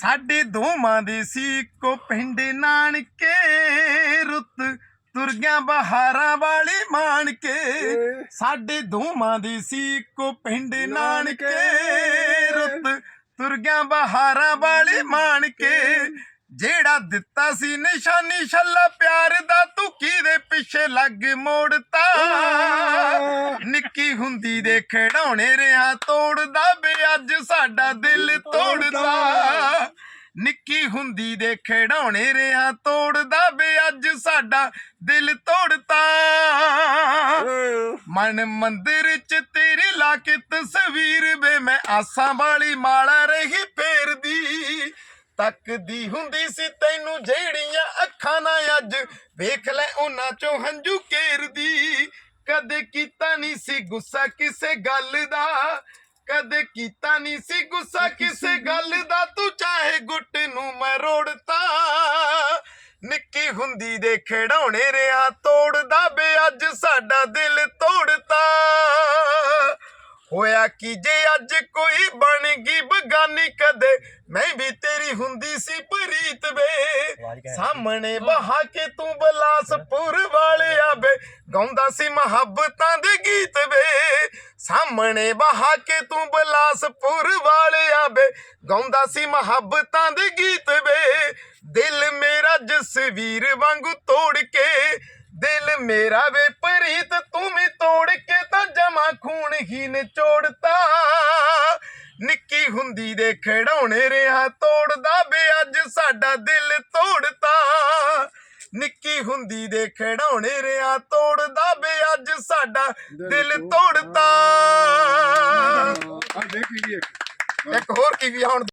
ਸਾਡੇ ਦੋਵਾਂ ਦੇ ਸੀ ਕੋ ਪਿੰਡ ਨਾਨਕੇ ਰੁੱਤ ਤੁਰ ਗਿਆ ਬਹਾਰਾਂ ਵਾਲੀ ਮਾਣ ਕੇ ਸਾਡੇ ਦੋਵਾਂ ਦੀ ਸੀ ਕੋ ਪਿੰਡ ਨਾਨਕੇ ਰੁੱਤ ਤੁਰ ਗਿਆ ਬਹਾਰਾਂ ਵਾਲੀ ਮਾਣ ਕੇ ਜਿਹੜਾ ਦਿੱਤਾ ਸੀ ਨਿਸ਼ਾਨੀ ਛੱਲਾ ਪਿਆਰ ਦਾ ਤੂੰ ਕਿਹਦੇ ਪਿੱਛੇ ਲੱਗ ਮੋੜਤਾ। ਨਿੱਕੀ ਹੁੰਦੀ ਦੇ ਖਿਡੌਣੇ ਰਿਆ ਤੋੜਦਾ ਬੇ ਅੱਜ ਸਾਡਾ ਦਿਲ ਤੋੜਦਾ। ਨਿੱਕੀ ਹੁੰਦੀ ਦੇ ਖਿਡੌਣੇ ਰਿਆ ਤੋੜਦਾ ਬੇ ਅੱਜ ਸਾਡਾ ਦਿਲ ਤੋੜਤਾ। ਮਨ ਮੰਦਿਰ ਚ ਤੇਰੀ ਲਾ ਕੇ ਤਸਵੀਰ ਵੇ ਮੈਂ ਆਸਾਂ ਵਾਲੀ ਮਾਲਾ ਰਹੀ ਫੇਰਦੀ। ਤੱਕਦੀ ਹੁੰਦੀ ਸੀ ਤੈਨੂੰ ਜਿਹੜੀਆਂ ਅੱਖਾਂ ਨਾਲ ਅੱਜ ਵੇਖ ਲੈ ਉਹਨਾਂ ਚੋਂ ਹੰਝੂ ਕੇਰਦੀ। ਕਦੇ ਕੀਤਾ ਨਹੀਂ ਸੀ ਗੁੱਸਾ ਕਿਸੇ ਗੱਲ ਦਾ ਕਦੇ ਕੀਤਾ ਨਹੀਂ ਸੀ ਗੁੱਸਾ ਕਿਸੇ ਗੱਲ ਦਾ ਤੂੰ ਹੁੰਦੀ ਦੇ ਖਿਡੌਣੇ ਰਿਆ ਤੋੜਦਾ ਬੇ ਅੱਜ ਸਾਡਾ ਦਿਲ ਤੋੜਤਾ। ਹੋਇਆ ਕੀ ਜੇ ਅੱਜ ਕੋਈ ਬਣ ਗਈ ਬਗਾਨੀ ਕਦੇ? ਮੈਂ ਵੀ ਤੇਰੀ ਹੁੰਦੀ ਸੀ ਪ੍ਰੀਤ ਵੇ ਸਾਹਮਣੇ ਬਹਾ ਕੇ ਤੂੰ ਬਲਾਸਪੁਰ ਵਾਲਿਆ ਵੇ ਗਾਉਂਦਾ ਸੀ ਮੁਹੱਬਤਾਂ ਦੇ ਗੀਤ ਵੇ ਸਾਹਮਣੇ ਬਹਾ ਕੇ ਤੂੰ ਬਲਾਸਪੁਰ ਵਾਲਿਆ ਵੇ ਗਾਉਂਦਾ ਸੀ ਮੁਹੱਬਤਾਂ ਦੇ ਗੀਤ ਵੇ ਦਿਲ ਮੇਰਾ ਜਸਵੀਰ ਵਾਂਗੂ ਤੋੜ ਕੇ ਦਿਲ ਮੇਰਾ ਵੇ ਪ੍ਰੀਤ ਤੂੰ ਵੀ ਤੋੜ ਕੇ ਤਾਂ ਜਮਾ ਖੂਨ ਹੀ ਨਿਚੋੜਤਾ। ਨਿੱਕੀ ਹੁੰਦੀ ਦੇ ਖਿਡੌਣੇ ਰਿਆ ਤੋੜਦਾ ਬੇ ਅੱਜ ਸਾਡਾ ਦਿਲ ਤੋੜਤਾ। ਨਿੱਕੀ ਹੁੰਦੀ ਦੇ ਖਿਡੌਣੇ ਰਿਆ ਤੋੜਦਾ ਬੇ ਅੱਜ ਸਾਡਾ ਦਿਲ ਤੋੜਤਾ। ਆ ਦੇਖ ਲਈ ਇੱਕ ਇੱਕ ਹੋਰ ਕੀ ਵੀ ਹੁਣ।